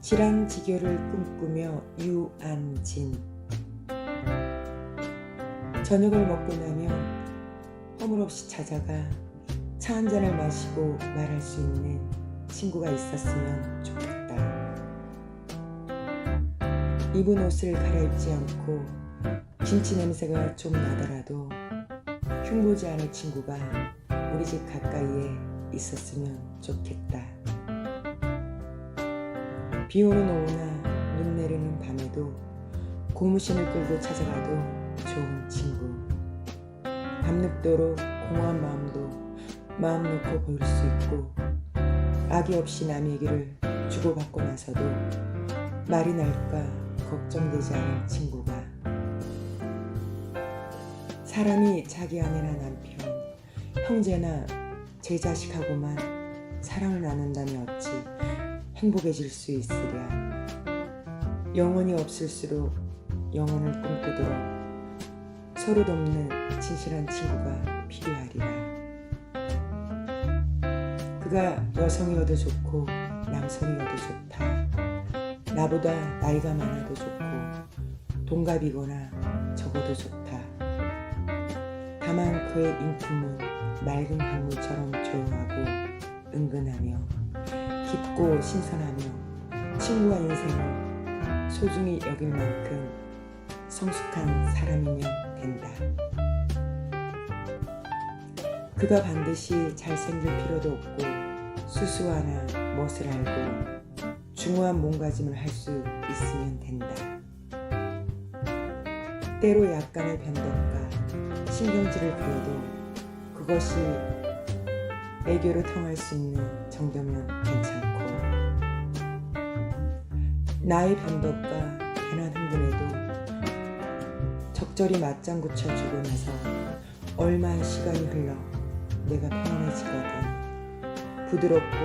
지랑지교를 꿈꾸며 유안진 저녁을 먹고 나면 허물없이 찾아가 차 한 잔을 마시고 말할 수 있는 친구가 있었으면 좋겠다. 입은 옷을 갈아입지 않고 김치 냄새가 좀 나더라도 흉보지 않을 친구가 우리 집 가까이에 있었으면 좋겠다. 비 오는 오후나 눈 내리는 밤에도 고무신을 끌고 찾아가도 좋은 친구. 밤늦도록 공허한 마음도 마음 놓고 보일 수 있고 악의 없이 남의 얘기를 주고받고 나서도 말이 날까 걱정되지 않은 친구가 사람이 자기 아내나 남편, 형제나 제 자식하고만 사랑을 나눈다면 어찌 행복해질 수 있으랴. 영원히 없을수록 영원을 꿈꾸도록 서로 돕는 진실한 친구가 필요하리라. 그가 여성이어도 좋고 남성이어도 좋다. 나보다 나이가 많아도 좋고 동갑이거나 적어도 좋다. 다만 그의 인품은 맑은 강물처럼 조용하고 은근하며 깊고 신선하며 친구와 인생을 소중히 여길 만큼 성숙한 사람이면 된다. 그가 반드시 잘생길 필요도 없고 수수하나 멋을 알고 중후한 몸가짐을 할 수 있으면 된다. 때로 약간의 변덕과 신경질을 부려도 그것이 애교로 통할 수 있는 정도면 괜찮고 나의 변덕과 괜한 흥분에도 적절히 맞장구 쳐주고 나서 얼마의 시간이 흘러 내가 편안해지거든 부드럽고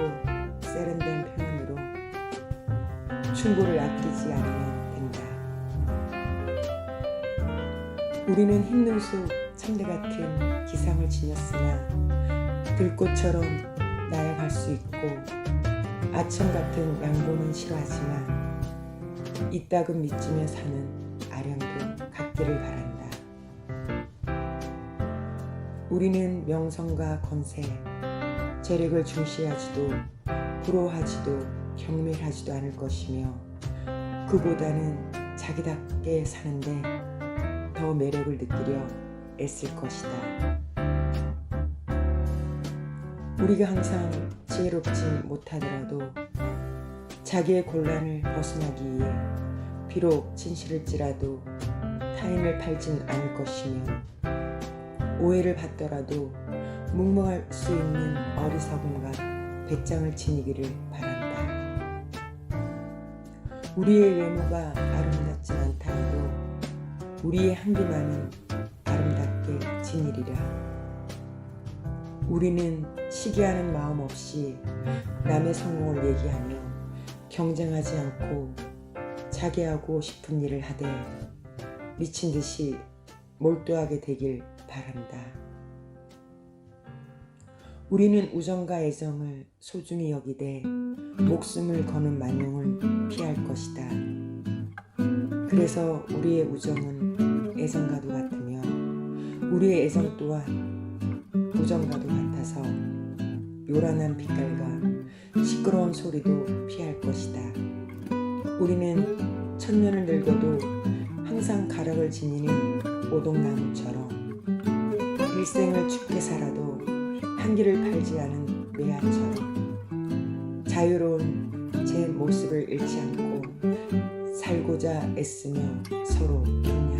세련된 표현으로 충고를 아끼지 않으면 된다. 우리는 힘든 속 참대 같은 기상을 지녔으나 들꽃처럼 나아갈 수 있고 아청 같은 양보는 싫어하지만 이따금 믿으며 사는 아량도 갖기를 바란다. 우리는 명성과 권세, 재력을 중시하지도 부러워하지도 경멸하지도 않을 것이며 그보다는 자기답게 사는데 더 매력을 느끼려 애쓸 것이다. 우리가 항상 지혜롭지 못하더라도 자기의 곤란을 벗어나기 위해 비록 진실일지라도 타인을 팔진 않을 것이며 오해를 받더라도 묵묵할 수 있는 어리석음과 배짱을 지니기를 바란다. 우리의 외모가 아름답진 않다 해도 우리의 향기만은 아름답게 지니리라. 우리는 시기하는 마음 없이 남의 성공을 얘기하며 경쟁하지 않고 자기 하고 싶은 일을 하되 미친 듯이 몰두하게 되길 바란다. 우리는 우정과 애정을 소중히 여기되 목숨을 거는 만용을 피할 것이다. 그래서 우리의 우정은 애정과도 같으며 우리의 애정 또한 우정과도 같아서 요란한 빛깔과 시끄러운 소리도 피할 것이다. 우리는 천년을 늙어도 항상 가락을 지니는 오동나무처럼 일생을 춥게 살아도 한기를 팔지 않은 매화처럼 자유로운 제 모습을 잃지 않고 살고자 애쓰며 서로 격려하리라.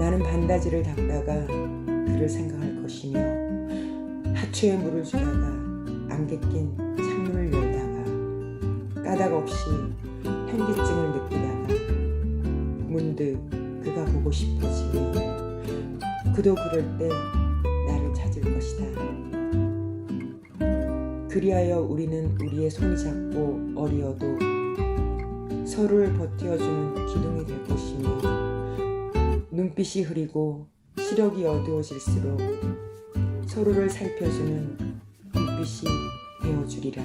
나는 반다지를 닦다가 그를 생각할 것이며 하초에 물을 주다가 안개 낀 창문을 열다가 까닭 없이 현기증을 느끼다가 문득 그가 보고 싶어지며 그도 그럴 때 나를 찾을 것이다. 그리하여 우리는 우리의 손이 작고 어리어도 서로를 버티어주는 기둥이 될 것이며 눈빛이 흐리고 시력이 어두워질수록 서로를 살펴주는 눈빛이 되어주리라.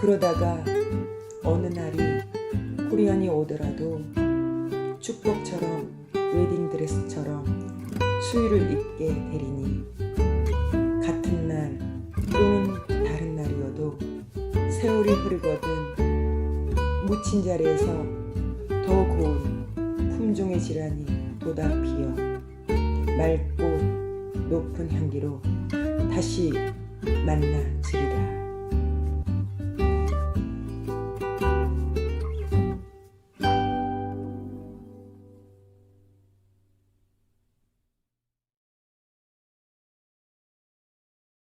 그러다가 어느 날이 코리안이 오더라도 축복처럼 웨딩드레스처럼 수유를 입게 되리니 같은 날 또는 다른 날이어도 세월이 흐르거든 묻힌 자리에서 더 고운 품종의 질환이 돋아 피어 맑고 높은 향기로 다시 만나지리라.